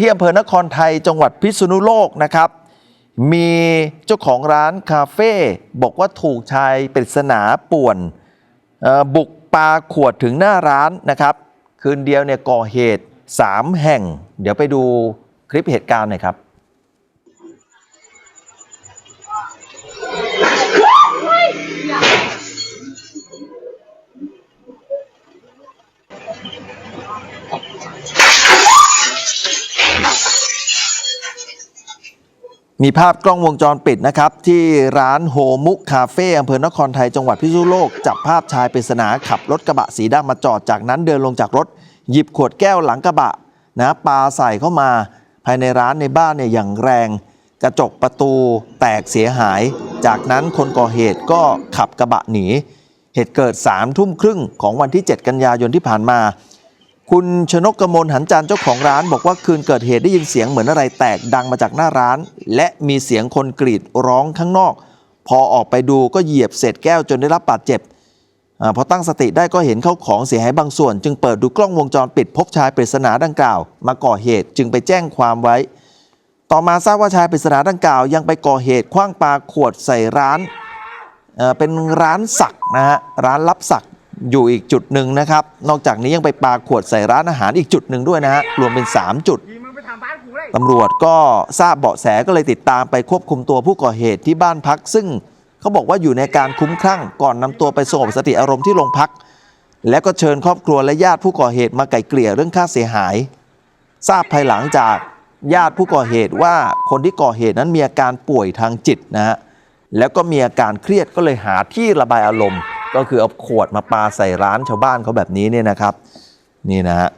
ที่อำเภอนครไทยจังหวัดพิษณุโลกนะครับ มีเจ้าของร้านคาเฟ่บอกว่าถูกชายปริศนาป่วนบุกปาขวดถึงหน้าร้านนะครับ คืนเดียวเนี่ยก่อเหตุ 3 แห่ง เดี๋ยวไปดูคลิปเหตุการณ์หน่อยครับ มีภาพกล้องวงจรปิดนะครับ ที่ร้านโฮมุกคาเฟ่อำเภอนครไทยจังหวัดพิษณุโลก จับภาพชายปริศนาขับรถกระบะสีดำมาจอดจากนั้นเดินลงจากรถ หยิบขวดแก้วหลังกระบะนะปาใส่เข้ามา ภายในร้านในบ้านเนี่ยอย่างแรง กระจกประตูแตกเสียหาย จากนั้นคนก่อเหตุก็ขับกระบะหนี เหตุเกิด3ามทุ่มครึ่งของวันที่ 7 กันยายนที่ผ่านมา คุณชนกกมลหันจันเจ้าของร้านบอกว่าคืนเกิดเหตุได้ยินเสียงเหมือนอะไรแตกดังมาจากหน้าร้าน และมีเสียงคนกรีดร้องข้างนอก พอออกไปดูก็เหยียบเศษแก้วจนได้รับบาดเจ็บอพอตั้งสติได้ก็เห็นเข้าของเสียหายบางส่วน จึงเปิดดูกล้องวงจรปิดพบชายปริศนาดังกล่าว มาก่อเหตุจึงไปแจ้งความไว้ ต่อมาทราบว่าชายปริศนาดังกล่าว ยังไปก่อเหตุคว้างปาขวดใส่ร้านเป็นร้านสักนะฮะร้านรับสัก อยู่อีกจุดหนึ่งนะครับ นอกจากนี้ยังไปปาขวดใส่ร้านอาหารอีกจุดหนึ่งด้วยนะฮะรวมเป็น 3 จุดยิงมึงไปทำบ้านกูเลยตำรวจก็ทราบเบาะแสก็เลยติดตามไปควบคุมตัวผู้ก่อเหตุที่บ้านพัก ซึ่งเขาบอกว่าอยู่ในการคุ้มคลั่งก่อนนำตัวไปสงบสติอารมณ์ที่โรงพัก แล้วก็เชิญครอบครัวและญาติผู้ก่อเหตุมาไกล่เกลี่ยเรื่องค่าเสียหาย ทราบภายหลังจากญาติผู้ก่อเหตุว่าคนที่ก่อเหตุนั้นมีอาการป่วยทางจิตนะฮะแล้วก็มีอาการเครียดก็เลยหาที่ระบายอารมณ์ ก็คือเอาขวดมาปาใส่ร้านชาวบ้านเขาแบบนี้เนี่ยนะครับ นี่นะฮะ